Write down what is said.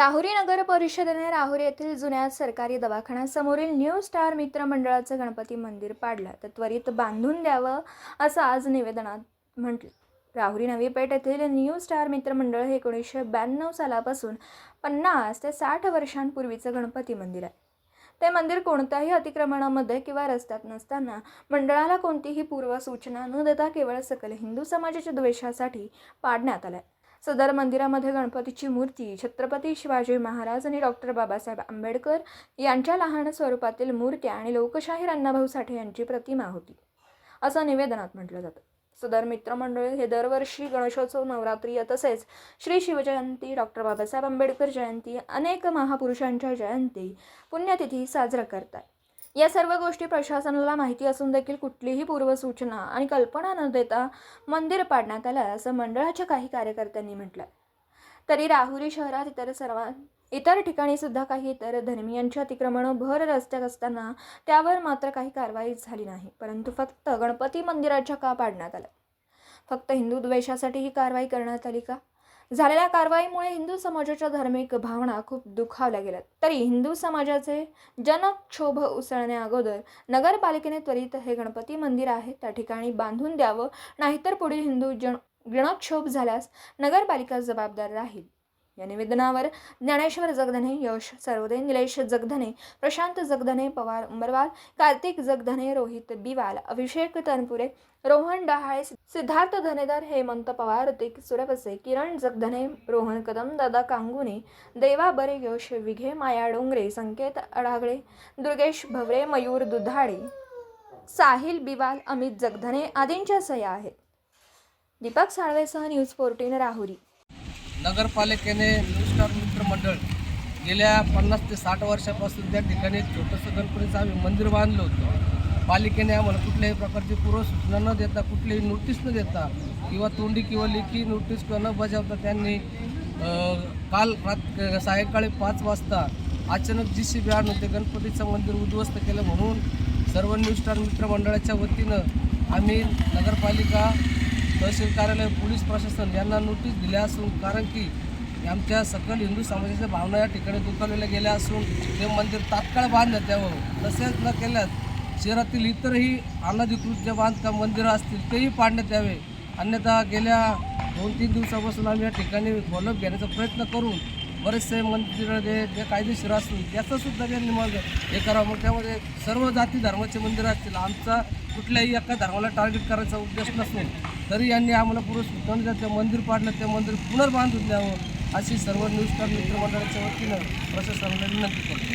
राहुरी नगर परिषदेने राहुरी येथील जुन्या सरकारी दवाखान्यासमोरील न्यू स्टार मित्र मंडळाचं गणपती मंदिर पाडलं. तर त्वरित बांधून द्यावं असं आज निवेदनात म्हटलं. राहुरी नवी पेठ येथील न्यू स्टार मित्रमंडळ हे एकोणीसशे ब्याण्णव सालापासून पन्नास ते साठ वर्षांपूर्वीचं गणपती मंदिर आहे. ते मंदिर कोणत्याही अतिक्रमणामध्ये किंवा रस्त्यात नसताना मंडळाला कोणतीही पूर्वसूचना न देता केवळ सकल हिंदू समाजाच्या द्वेषासाठी पाडण्यात आलं आहे सदर मंदिरामध्ये गणपतीची मूर्ती छत्रपती शिवाजी महाराज आणि डॉक्टर बाबासाहेब आंबेडकर यांच्या लहान स्वरूपातील मूर्त्या आणि लोकशाहीर अण्णाभाऊ साठे यांची प्रतिमा होती. असं निवेदनात म्हटलं जातं. सदर मित्रमंडळ हे दरवर्षी गणेशोत्सव नवरात्री तसेच श्री शिवजयंती डॉक्टर बाबासाहेब आंबेडकर जयंती अनेक महापुरुषांच्या जयंती पुण्यतिथी साजरा करतात. या सर्व गोष्टी प्रशासनाला माहिती असून देखील कुठलीही पूर्वसूचना आणि कल्पना न देता मंदिर पाडण्यात आलं असं मंडळाच्या काही कार्यकर्त्यांनी म्हटलं तरी राहुरी शहरात इतर सर्व इतर ठिकाणी सुद्धा काही इतर धर्मियांची अतिक्रमणं भर रस्त्यात असताना त्यावर मात्र काही कारवाई झाली नाही परंतु फक्त गणपती मंदिराच्या का पाडण्यात आलं? फक्त हिंदू द्वेषासाठी ही कारवाई करण्यात आली का? झालेल्या कारवाईमुळे हिंदू समाजाच्या धार्मिक भावना खूप दुखावल्या गेल्यात. तरी हिंदू समाजाचे जनक्षोभ उसळण्या अगोदर नगरपालिकेने त्वरित हे गणपती मंदिर आहे त्या ठिकाणी बांधून द्यावं नाहीतर पुढील हिंदू जन जनक्षोभ झाल्यास नगरपालिका जबाबदार राहील. या निवेदनावर ज्ञानेश्वर जगधने यश सर्वदे निलेश जगधने प्रशांत जगधने पवार उंबरवाल कार्तिक जगधने रोहित बिवाल अभिषेक तनपुरे रोहन डहाळे सिद्धार्थ धनेदार हेमंत पवार ऋतिक सुरवसे किरण जगधने रोहन कदम दादा कांगुने देवा बरे यश विघे माया डोंगरे संकेत अडागळे दुर्गेश भवरे मयूर दुधाळे साहिल बिवाल अमित जगधने आदींच्या सह्या आहेत. दीपक साळवेसह न्यूज फोर्टीन राहुरी. नगरपालिकेने मिनिस्टर मित्रमंडळ गेल्या पन्नास ते साठ वर्षापासून त्या ठिकाणी एक छोटंसं गणपतीचं आम्ही मंदिर बांधलं होतं. पालिकेने आम्हाला कुठल्याही प्रकारची पूर्वसूचना न देता कुठलीही नोटीस न देता किंवा तोंडी किंवा लेखी नोटीस किंवा न बजावता त्यांनी काल रात सायंकाळी पाच वाजता अचानक जी सी बी आणून ते गणपतीचं मंदिर उद्ध्वस्त केलं म्हणून सर्व न्यूज स्टार मित्रमंडळाच्या वतीनं आम्ही नगरपालिका तहसील कार्यालय पोलीस प्रशासन यांना नोटीस दिल्या असून कारण की आमच्या सकल हिंदू समाजाच्या भावना या ठिकाणी दुखावलेल्या गेल्या असून ते मंदिर तात्काळ बांधण्यात यावं. तसेच न केल्यास शहरातील इतरही अनधिकृत जे बांधकाम मंदिरं असतील तेही पाडण्यात यावे. अन्यथा गेल्या दोन तीन दिवसापासून आम्ही या ठिकाणी फॉलोअप घेण्याचा प्रयत्न करून बरेचसे मंदिरं जे जे कायदेशीर असतील त्याचं सुद्धा त्यांनी मग हे करावं. मग त्यामध्ये सर्व जाती धर्माचे मंदिरं असतील आमचा कुठल्याही एका धर्माला टार्गेट करायचा उद्देश नसेल तरी यांनी आम्हाला पूर्व ते मंदिर पाडलं ते मंदिर पुनर्बांधून द्यावं अशी सर्व न्यूज स्टार मित्र वतीनं प्रशासनाला विनंती केली